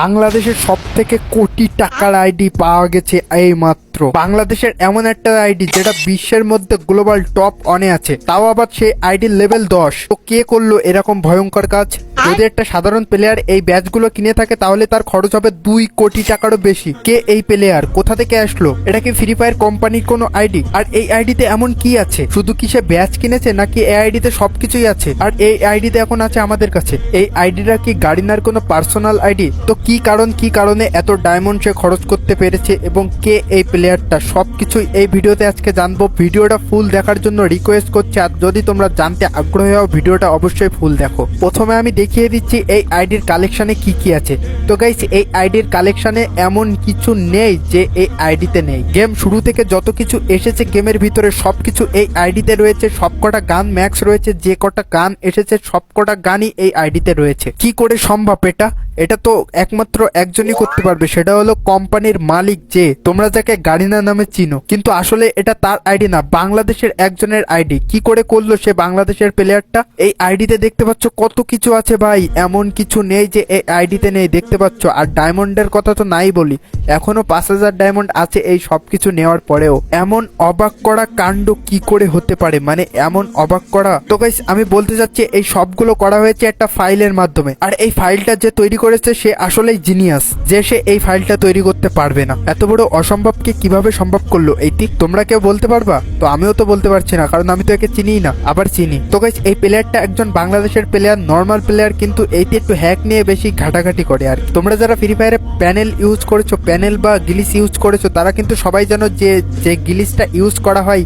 বাংলাদেশের সব থেকে কোটি টাকার আইডি পাওয়া গেছে এই মাত্র বাংলাদেশের এমন একটা আইডি যেটা বিশ্বের মধ্যে গ্লোবাল টপ অনে আছে। তাও আবার সেই আইডির লেভেল দশ। তো কে করল এরকম ভয়ঙ্কর কাজ? যদি একটা সাধারণ প্লেয়ার এই ব্যাচগুলো কিনে থাকে তাহলে তার খরচ হবে দুই কোটি টাকারও বেশি। কে এই প্লেয়ার কোথা থেকে আসলো? এটা কি ফ্রি ফায়ার কোম্পানির কোনো আইডি আর এই আইডিতে এমন কি আছে? শুধু কি সে ব্যাচ কিনেছে নাকি এই আইডিতে সবকিছুই আছে? আর এই আইডিতে এখন আছে আমাদের কাছে। এই আইডিটা কি গাড়িনার কোনো পার্সোনাল আইডি তো কি কারণ, কি কারণে এত ডায়মন্ড সে খরচ করতে পেরেছে এবং কে এই প্লেয়ারটা সব কিছুই এই ভিডিওতে আজকে জানব। ভিডিওটা ফুল দেখার জন্য রিকোয়েস্ট করছি। আর যদি তোমরা জানতে আগ্রহী হও, ভিডিওটা অবশ্যই ফুল দেখো। প্রথমে আমি দেখিয়ে দিচ্ছি এই আইডির কালেকশানে কি কি আছে। তো গাইস এই আইডির কালেকশানে এমন কিছু নেই যে এই আইডিতে নেই। গেম শুরু থেকে যত কিছু এসেছে গেমের ভিতরে সব কিছু এই আইডিতে রয়েছে। সবকটা গান ম্যাক্স রয়েছে, যে কটা গান এসেছে, সবকটা গানই এই আইডিতে রয়েছে। কি করে সম্ভব এটা? এটা তো একমাত্র একজনই করতে পারবে। সেটা হলো কোম্পানির মালিক যে, তোমরা যাকে গাড়িনা নামে চিনো। কিন্তু আসলে এটা তার আইডি না, বাংলাদেশের একজনের আইডি। কি করে করল সে বাংলাদেশের প্লেয়ারটা এই আইডিতে দেখতে পাচ্ছ কত কিছু আছে ভাই, এমন কিছু নেই যে এই আইডিতে নেই, দেখতে পাচ্ছ? আর ডায়মন্ডের কথা তো নাই বলি। এখনও পাঁচ হাজার ডায়মন্ড আছে এই সব কিছু নেওয়ার পরেও। এমন অবাক করা কাণ্ড কি করে হতে পারে? মানে এমন অবাক করা? তো গাইস আমি বলতে চাচ্ছি, এই সবগুলো করা হয়েছে একটা ফাইলের মাধ্যমে। আর এই ফাইলটা যে তৈরি করেছে সে আসলেই জিনিয়াস যে সে এই ফাইলটা তৈরি করতে পারবে না। এত বড় অসম্ভবকে কীভাবে সম্ভব করল? এইটি তোমরা কেউ বলতে পারবা? তো আমিও তো বলতে পারছি না, কারণ আমি তো একে চিনিই না, আবার চিনি। তো গাইস এই প্লেয়ারটা একজন বাংলাদেশের প্লেয়ার নর্মাল প্লেয়ার কিন্তু এইটি একটু হ্যাক নিয়ে বেশি ঘাটাঘাটি করে আর তোমরা যারা ফ্রি ফায়ারে প্যানেল ইউজ করেছ প্যানেল বা গিলিস ইউজ করেছ, তারা কিন্তু সবাই জানো যে যে গিলিসটা ইউজ করা হয়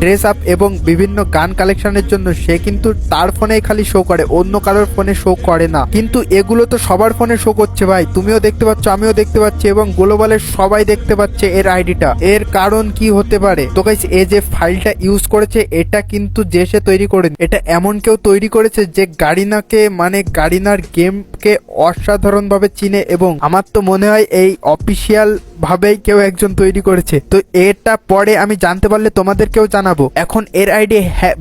ড্রেস আপ এবং বিভিন্ন গান কালেকশনের জন্য, সে কিন্তু তার ফোনেই খালি শো করে, অন্য কারোর ফোনে শো করে না। কিন্তু এগুলো তো সবার ফোনে শো করছে ভাই। তুমিও দেখতে পাচ্ছ, আমিও দেখতে পাচ্ছি এবং গ্লোবালের সবাই দেখতে পাচ্ছে এর আইডিটা এর কারণ কি হতে পারে? তো গাইস এ যে ফাইলটা ইউজ করেছে, এটা কিন্তু যে সে তৈরি করে এটা এমন কেউ তৈরি করেছে যে গাড়িনাকে মানে গাড়িনার গেমকে অসাধারণ ভাবে চিনে এবং আমার তো মনে হয় এই অফিসিয়াল ভাবেই কেউ একজন তৈরি করেছে। তো এটা পরে আমি জানতে পারলে তোমাদেরকেও জানাব। এখন এর আইডি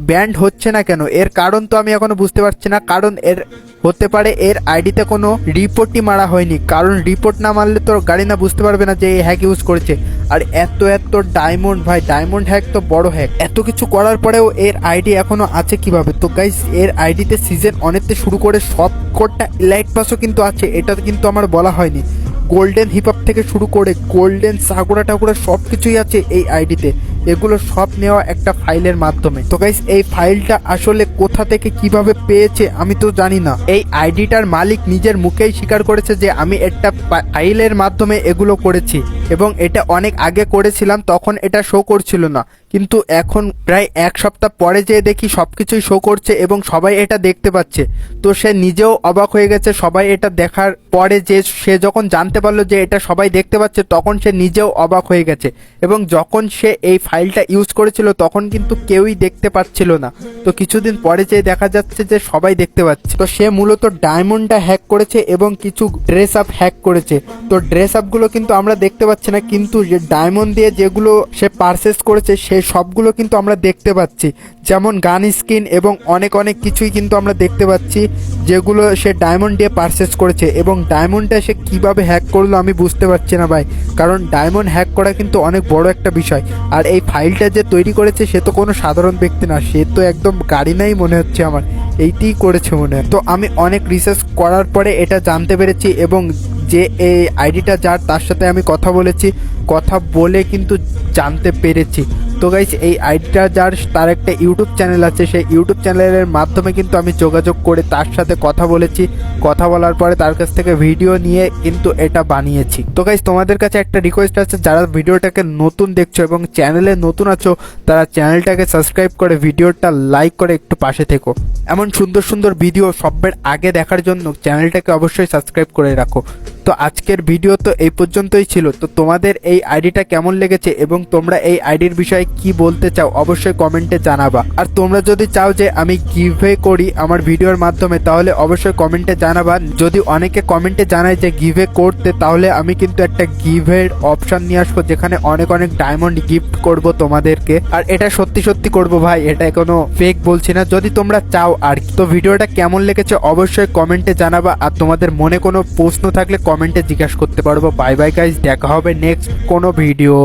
ব্যান্ড হচ্ছে না কেন? এর কারণ তো আমি এখনও বুঝতে পারছি না। কারণ এর হতে পারে এর আইডিতে কোনো রিপোর্টই মারা হয়নি। কারণ রিপোর্ট না মারলে তো গাড়ি না বুঝতে পারবে না যে এই হ্যাক ইউজ করেছে। আর এত এত ডায়মন্ড ভাই ডায়মন্ড হ্যাক তো বড় হ্যাক এত কিছু করার পরেও এর আইডি এখনও আছে কীভাবে? তো গাইস এর আইডিতে সিজন অনেকতে শুরু করে সব কোডটা লাইট পাসও কিন্তু আছে। এটা কিন্তু আমার বলা হয়নি। গোল্ডেন হিপহপ থেকে শুরু করে গোল্ডেন সাগুরা টাকুরা সব কিছুই আছে এই আইডিতে। এগুলো সব নেওয়া একটা ফাইলের মাধ্যমে। তো গাইস এই ফাইলটা আসলে কোথা থেকে কীভাবে পেয়েছে আমি তো জানি না। এই আইডিটার মালিক নিজের মুখেই স্বীকার করেছে যে আমি একটা ফাইলের মাধ্যমে এগুলো করেছি। এবং এটা অনেক আগে করেছিলাম, তখন এটা শো করছিল না। কিন্তু এখন প্রায় এক সপ্তাহ পরে যেয়ে দেখি সব কিছুই শো করছে এবং সবাই এটা দেখতে পাচ্ছে। তো সে নিজেও অবাক হয়ে গেছে, সবাই এটা দেখার পরে যে সে যখন জানতে পারল যে এটা সবাই দেখতে পাচ্ছে, তখন সে নিজেও অবাক হয়ে গেছে। এবং যখন সে এই ফাইলটা ইউজ করেছিল, তখন কিন্তু কেউই দেখতে পাচ্ছিল না। তো কিছুদিন পরে যেয়ে দেখা যাচ্ছে যে সবাই দেখতে পাচ্ছে। তো সে মূলত ডায়মন্ডটা হ্যাক করেছে এবং কিছু ড্রেস আপ হ্যাক করেছে। তো ড্রেস আপগুলো কিন্তু আমরা দেখতে পাচ্ছি না, কিন্তু ডায়মন্ড দিয়ে যেগুলো সে পারচেস করেছে, সে সবগুলো কিন্তু আমরা দেখতে পাচ্ছি। যেমন গান স্কিন এবং অনেক অনেক কিছুই কিন্তু আমরা দেখতে পাচ্ছি, যেগুলো সে ডায়মন্ড দিয়ে পারচেস করেছে এবং ডায়মন্ডটা সে কীভাবে হ্যাক করল আমি বুঝতে পারছি না ভাই। কারণ ডায়মন্ড হ্যাক করা কিন্তু অনেক বড় একটা বিষয়। আর এই ফাইলটা যে তৈরি করেছে সে তো কোনো সাধারণ ব্যক্তি না, সে তো একদম গাড়ি নাই মনে হচ্ছে আমার। এইটিই করেছে মনে হয়। তো আমি অনেক রিসার্চ করার পরে এটা জানতে পেরেছি এবং যে এই আইডিটা যার, তার সাথে আমি কথা বলেছি। কথা বলে কিন্তু জানতে পেরেছি। তো গাইস এই আইডিটা যার, তার একটা ইউটিউব চ্যানেল আছে, সেই ইউটিউব চ্যানেলের মাধ্যমে কিন্তু আমি যোগাযোগ করে তার সাথে কথা বলেছি। কথা বলার পরে তার কাছ থেকে ভিডিও নিয়ে কিন্তু এটা বানিয়েছি। তো গাইস তোমাদের কাছে একটা রিকোয়েস্ট আছে, যারা ভিডিওটাকে নতুন দেখছ এবং চ্যানেলে নতুন আছো, তারা চ্যানেলটাকে সাবস্ক্রাইব করে ভিডিওটা লাইক করে একটু পাশে থেকো। এমন সুন্দর সুন্দর ভিডিও সবের আগে দেখার জন্য চ্যানেলটাকে অবশ্যই সাবস্ক্রাইব করে রাখো। তো আজকের ভিডিও তো এই পর্যন্তই ছিল। তো তোমাদের এই আইডিটা কেমন লেগেছে এবং তোমরা এই আইডির বিষয়ে কি বলতে চাও অবশ্যই কমেন্টে জানাবা। আর তোমরা যদি চাও যে আমি গিভে করি আমার ভিডিওর মাধ্যমে, তাহলে অবশ্যই কমেন্টে জানাবা। যদি অনেকে কমেন্টে জানায় যে গিভে করতে, তাহলে আমি কিন্তু একটা গিভের অপশন নিয়ে আসব, যেখানে অনেক অনেক ডায়মন্ড গিফট করব তোমাদেরকে। আর এটা সত্যি সত্যি করব ভাই, এটা কোনো ফেক বলছি না। যদি তোমরা চাও আর। তো ভিডিওটা কেমন লেগেছে অবশ্যই কমেন্টে জানাবা। আর তোমাদের মনে কোনো প্রশ্ন থাকলে কমেন্ট কমেন্টে জিজ্ঞাসা করতে পারব। বাই বাই গাইজ দেখা হবে নেক্সট কোনো ভিডিও